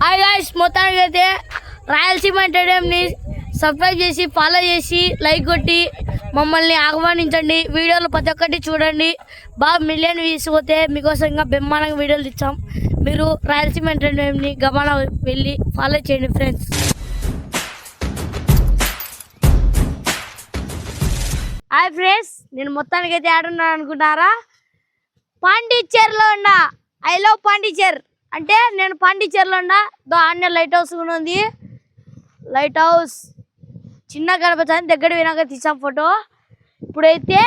Hi guys మొత్తానికి అయితే రాయలసీమ ఎంటర్టైన్మెంట్ని సబ్స్క్రైబ్ చేసి ఫాలో చేసి లైక్ కొట్టి మమ్మల్ని ఆహ్వానించండి. వీడియోలు ప్రతి ఒక్కటి చూడండి. బాగా మిలియన్ వ్యూస్ పోతే మీకోసం ఇంకా బ్రహ్మాండంగా వీడియోలు ఇచ్చాం మీరు రాయలసీమ ఎంటర్టైన్మెంట్ని గమన వెళ్ళి ఫాలో చేయండి ఫ్రెండ్స్ హాయ్ ఫ్రెండ్స్ నేను మొత్తానికి అయితే ఆడున్నాను అనుకున్నారా పాండిచ్చేరిలో ఉన్నా. I love Pondicherry. అంటే నేను పాండిచ్చేరిలో ఉన్నా దో ఆన్య లైట్ హౌస్ కూడా ఉంది లైట్ హౌస్ చిన్న గణపతి దగ్గర వినాక తీసాం ఫోటో. ఇప్పుడైతే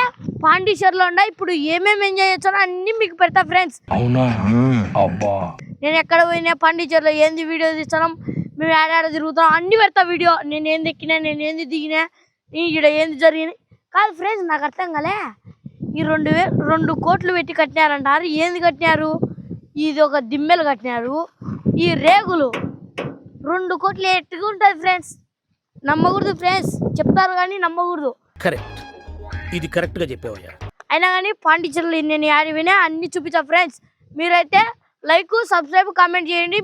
పాండిచ్చేరిలో ఉన్నా ఇప్పుడు ఏమేమి ఎంజాయ్ చేస్తానో అన్నీ మీకు పెడతా ఫ్రెండ్స్. అవునా? అబ్బా. నేను ఎక్కడ పోయినా పాండిచ్చేరిలో ఏంది వీడియో తీస్తాం మేము ఆడాడ తిరుగుతాం అన్ని పెడతా వీడియో. నేను ఏంది ఎక్కినా నేను ఏంది దిగినా ఇక్కడ ఏంది జరిగిన. కాదు ఫ్రెండ్స్ నాకు అర్థం కాలే. ఈ రెండు రెండు కోట్లు పెట్టి కట్టినారంటారు ఏంది కట్టినారు? ఇది ఒక దిమ్మెలు కట్టినారు. ఈ రేగులు రెండు కోట్లు ఎట్టుగా ఉంటుంది ఫ్రెండ్స్ నమ్మకూడదు ఫ్రెండ్స్ చెప్తారు కానీ నమ్మకూడదు. కరెక్ట్ ఇది కరెక్ట్గా చెప్పావయ్యా. అయినా కానీ పాండిచ్చేరిలో నేను యాడి వినా అన్ని చూపించా ఫ్రెండ్స్ మీరైతే లైక్ సబ్స్క్రైబ్ కామెంట్ చేయండి.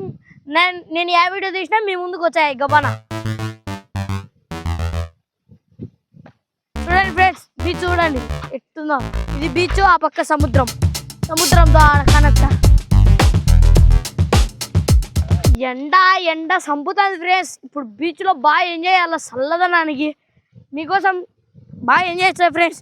నేను నేను ఏ వీడియో తీసినా మీ ముందుకు వచ్చాయి గబానా చూడండి ఫ్రెండ్స్ బీచ్ చూడండి. ఎట్టుందో. ఇది బీచ్ ఆ పక్క సముద్రం. సముద్రంతో ఆడ కనెక్ట్. ఎండ ఎండ సంపుతుంది ఫ్రెండ్స్. ఇప్పుడు బీచ్లో బాగా ఎంజాయ్ చేయాలి చల్లదనానికి? మీకోసం బాగా ఎంజాయ్ చేస్తారు ఫ్రెండ్స్.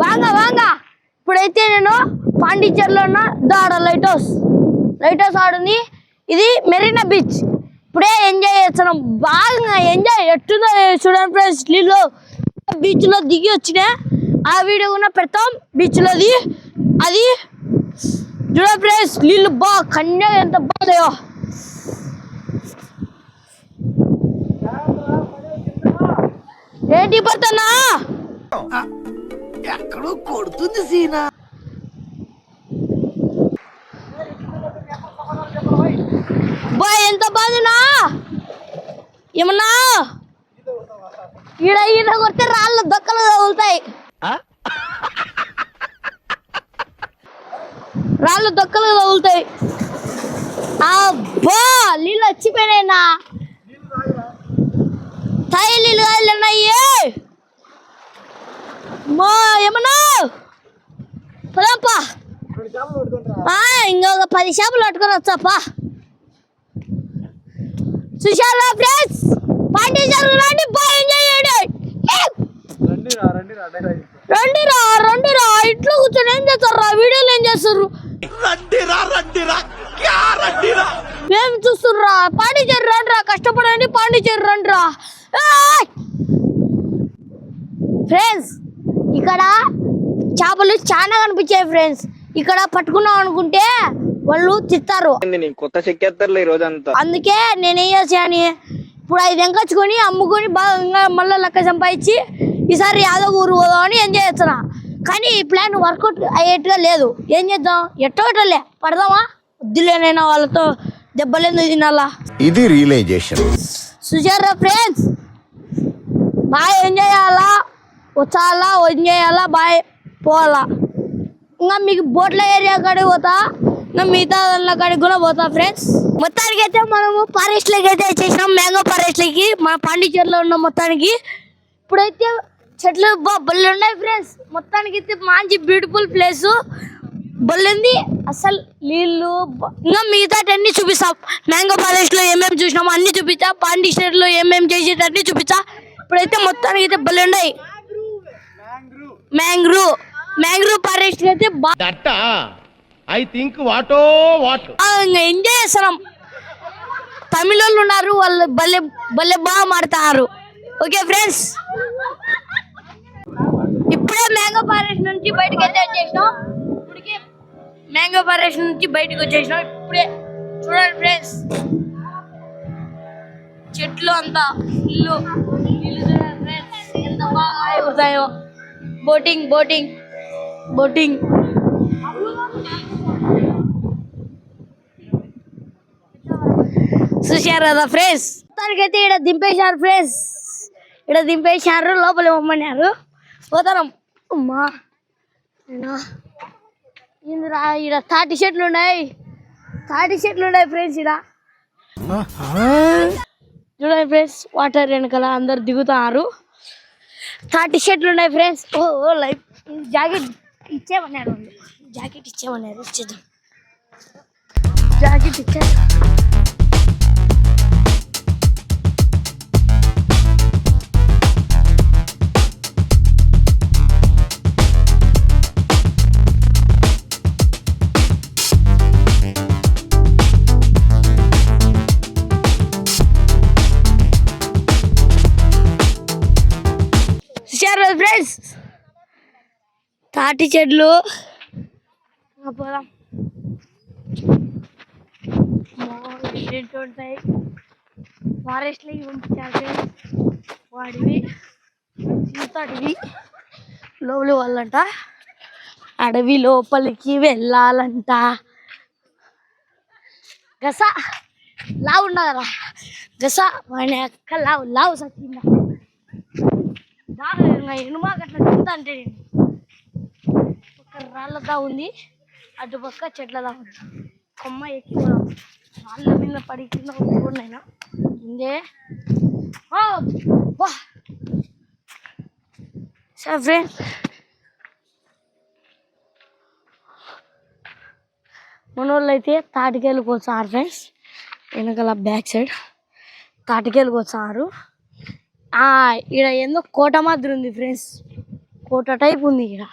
వాంగ వాంగ. ఇప్పుడైతే నేను పాండిచేరిలో ఉన్న దాడ లైట్ హౌస్ లైట్ హౌస్ ఆడుంది ఇది మెరీనా బీచ్. ఇప్పుడే ఎంజాయ్ చేస్తున్నాం. బాగా ఎంజాయ్ ఎట్టుందో చూడండి ఫ్రెండ్స్. నీళ్ళు బీచ్లో దిగి వచ్చిన ఆ వీడియో కూడా పెడతాం. బీచ్లోది అది చూడండి ఫ్రెండ్స్. నీళ్ళు బాగా కన్యా ఎంత బాగున్నాయో ఏంటి పడుతున్నా ఎక్కడో కొడుతుంది సీనా. ఏమన్నా? ఈడ ఈడ కొడితే రాళ్ళు దొక్కలు తగులుతాయి. రాళ్ళు దొక్కలు తగులుతాయి. అబ్బా నీళ్ళు వచ్చిపోయినాయినా. తాయి నీళ్ళు కాదులేనాయి మా ఏమన్నా? పదాపా ఇంకొక పది చేపలు పట్టుకొని వచ్చాపా చూశారా ఫ్రెండ్స్ పాండిచేరు రండి బాగా ఎంజాయ్ చేయండి! రండి రా. రండి రా ఇంట్లో కూర్చొని ఏం చేస్తారు రా వీడియోలు ఏం చేస్తారు ఏం చూస్తుర్రా పాండిచేరు రండి రా కష్టపడండి పాండిచేరు రండి రా ఫ్రెండ్స్ ఇక్కడ చేపలు చాలా కనిపించాయి ఫ్రెండ్స్. ఇక్కడ పట్టుకున్నాం అనుకుంటే వాళ్ళు నీ కొత్త చెక్కేస్తారులే ఈ రోజంతా? అందుకే నేనేం చేసాను ఇప్పుడు ఐదు ఎంకొచ్చుకొని అమ్ముకొని బాగా ఇంకా మళ్ళీ లెక్క సంపాదించి ఈసారి యాదవ్ ఊరు పోదామని ఎంజాయ్ చేస్తున్నా. కానీ ఈ ప్లాన్ వర్కౌట్ అయ్యేట్టుగా లేదు. ఏం చేద్దాం? ఎట్టోటలే పడదామా? వద్దులేనైనా వాళ్ళతో దెబ్బలేందుకు తినాలా ఇది రియలైజేషన్. చూసారా ఫ్రెండ్స్ బాగా ఎంజాయ్ చేయాలా? వచ్చాలా? ఎంజాయ్ చేయాలా? బాగా పోవాలా? ఇంకా మీకు బోట్ల ఏరియా కాడికి పోతా? మిగతా దానిలో కాడికి కూడా పోతా ఫ్రెండ్స్ మొత్తానికి అయితే మనము ఫారెస్ట్ లకి అయితే చేసినాం మ్యాంగో ఫారెస్ట్ లకి మన పాండిచేరిలో ఉన్న మొత్తానికి. ఇప్పుడైతే చెట్లు బా బళ్ళు ఉన్నాయి ఫ్రెండ్స్ మొత్తానికి అయితే మంచి బ్యూటిఫుల్ ప్లేస్ బొల్లింది అసలు నీళ్ళు ఇంకా మిగతా అన్ని చూపిస్తాం. మ్యాంగో ఫారెస్ట్లో ఏమేమి చూసినామో అన్ని చూపించా పాండిచేరిలో ఏమేమి చేసేటన్ని చూపించా ఇప్పుడైతే మొత్తానికి అయితే బళ్ళు ఉన్నాయి. మ్యాంగ్రూ మ్యాంగ్రూ ఫారెస్ట్ అయితే ఐ థింక్ వాటో వాట్. ఎంజాయ్ చేస్తున్నాం. తమిళ వాళ్ళు ఉన్నారు వాళ్ళు భలే భలే బాగా మాడతారు. ఓకే ఫ్రెండ్స్ ఇప్పుడే మ్యాంగో ఫారెస్ట్ నుంచి బయటకు అయితే వచ్చేసినాం. ఇప్పటికే మ్యాంగో ఫారెస్ట్ నుంచి బయటకు వచ్చేసినాం. ఇప్పుడే చూడండి ఫ్రెండ్స్ చెట్లు అంతా ఇల్లు ఫ్రెండ్స్ ఎంత బాగా అవుతాయో బోటింగ్ బోటింగ్ బోటింగ్ చూశారు కదా ఫ్రెండ్స్? మొత్తానికైతే ఇక్కడ దింపేశారు ఫ్రెండ్స్. ఇక్కడ దింపేశారు లోపల ఇవ్వమన్నారు. పోతాం అమ్మా. ఇందురా ఇక్కడ తాటి చెట్లు ఉన్నాయి. తాటి చెట్లు ఉన్నాయి ఫ్రెండ్స్ ఇక్కడ చూడండి ఫ్రెండ్స్ వాటర్ వెనకాల అందరు దిగుతారు. తాటి చెట్లు ఉన్నాయి ఫ్రెండ్స్. ఓ ఓ లైఫ్. జాకెట్ ఇచ్చేమన్నారు. జాకెట్ ఇచ్చేమన్నారు. ఇచ్చేద్దాం. జాకెట్ ఇచ్చారు తాటి చెట్లు. ఇంకా పోదాం. ఉంటాయి ఫారెస్ట్లోకి పంపించారు వాడివి. సీతాడివి లోపలి వాళ్ళంట. అడవి లోపలికి వెళ్ళాలంట. గస లావు ఉన్నా కదా గస వాడి అక్క లావు లావు సచ్చిందా బాగా ఇంకా తింటా అంటే నేను. రాళ్ళదా ఉంది. అటు పక్క చెట్లదా ఉంది. కొమ్మ ఎక్కి రాళ్ళ మీద పడి కింద ఉన్నాయినా ఉందే. వా! సరే ఫ్రెండ్స్ మన వాళ్ళు అయితే తాటికాయలకు కోసారు ఫ్రెండ్స్. వెనకాల బ్యాక్ సైడ్ తాటికాయలకు కోసారు. ఆ, ఈడ ఏందో కోట మాదిరి ఉంది ఫ్రెండ్స్. కోట టైప్ ఉంది ఈడ.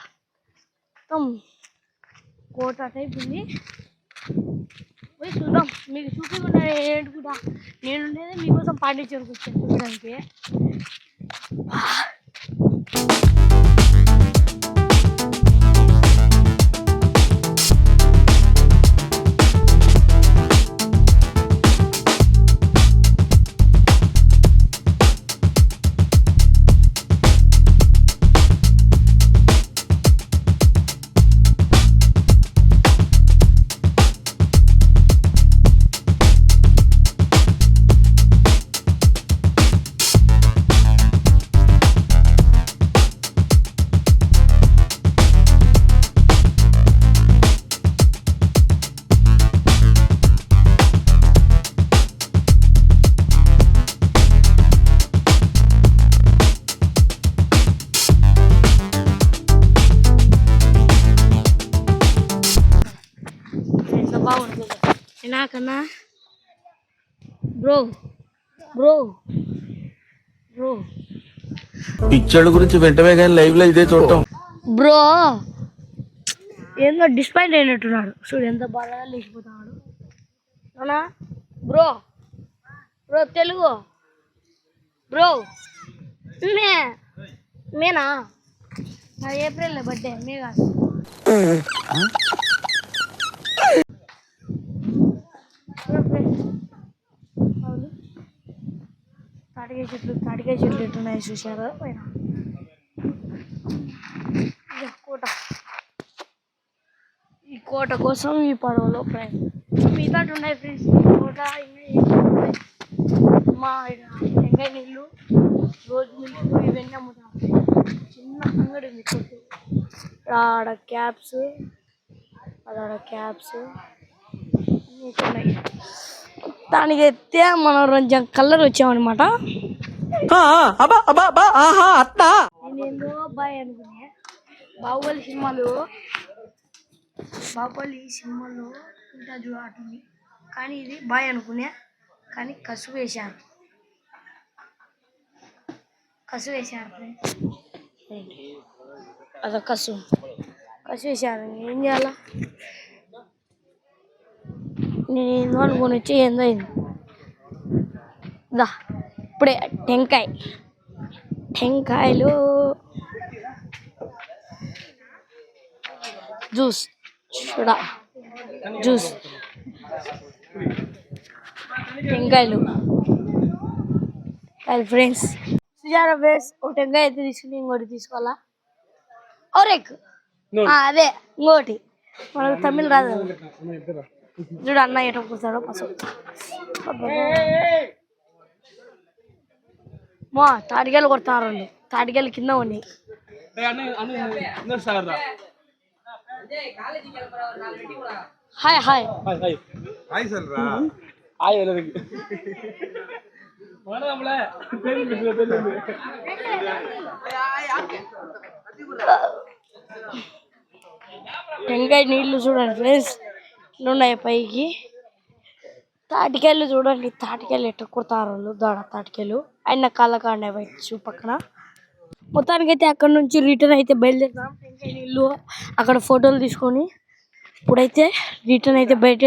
మొత్తం కోట టైప్ ఉంది. పోయి చూద్దాం. మీకు చూపించకుండా ఏంటి కూడా? నేను ఉండేది మీకోసం పాండిచేరికి వచ్చాను చూడడానికి. నాకన్నా బ్రో బ్రో బ్రో. పిచ్చోళ్ళ గురించి వెంటనే కానీ లైవ్లో ఇదే చూడటం. బ్రో ఏందో డిస్పాయింట్ అయినట్టున్నాడు. చూడు ఎంత బాగా లేచిపోతున్నాడు. అవునా బ్రో బ్రో తెలుగు. బ్రో మే మేనా? నా ఏప్రిల్ బర్త్డే మే కాదు చూడు friends. అవును తాటికాయ చెట్లు తాటికాయ చెట్లు ఎట్టున్నాయి చూసారా పైన కోట. ఈ కోట కోసం ఈ పడవలో ప్రయాణం. మిగతా ఉన్నాయి ఫ్రెండ్స్ కోట మా ఈడ నీళ్ళు రోజు మిల్క్ ఇవన్నీ అమ్ముతాం. చిన్న అంగడి ఉంది కొట్టు ఆడ క్యాప్స్ అదాడ క్యాప్స్ ఉన్నాయి దానికి ఎత్తే మనం కొంచెం కలర్ వచ్చామన్నమాట. నేనేందో బాయ్ అనుకునే. బాహుబలి సినిమాలో బాహుబలి సినిమాలో ఇంకా చూడాలి కానీ ఇది బాయ్ అనుకునే కానీ కసు వేశారు. కసు వేశారు. friends. అదో కసు కసు వేశారు. ఏం చేయాలా? నేను ఏందో అనుకుని వచ్చి ఏందో దా ఇప్పుడే టెంకాయ. టెంకాయలు. జ్యూస్. చూడా జ్యూస్. టెంకాయలు. కాయలు ఫ్రెండ్స్. సుజారా ఫ్రెండ్స్ ఒక టెంకాయ అయితే తీసుకుని ఇంకోటి తీసుకోవాలా? ఔరెక్ అదే ఇంకోటి. మనకు తమిళ రాదు. చూడు అన్న ఎట కూర్చాడో పసుపు మా తాటికాయలు కొడతారు వాళ్ళు తాటికాయలు కింద ఉన్నాయి హాయ్ హాయ్ టెంకాయ నీళ్ళు చూడండి ఫ్రెండ్స్ ఉన్నాయి పైకి. తాటికాయలు చూడండి. తాటికాయలు ఎట్ట కుడతారు వాళ్ళు? దొడ తాటికాయలు. ఆయన కళ్ళకాండ చూ పక్కన. మొత్తానికైతే అక్కడ నుంచి రిటర్న్ అయితే బయలుదేరుతాం ఇల్లు అక్కడ ఫోటోలు తీసుకొని ఇప్పుడైతే రిటర్న్ అయితే బయట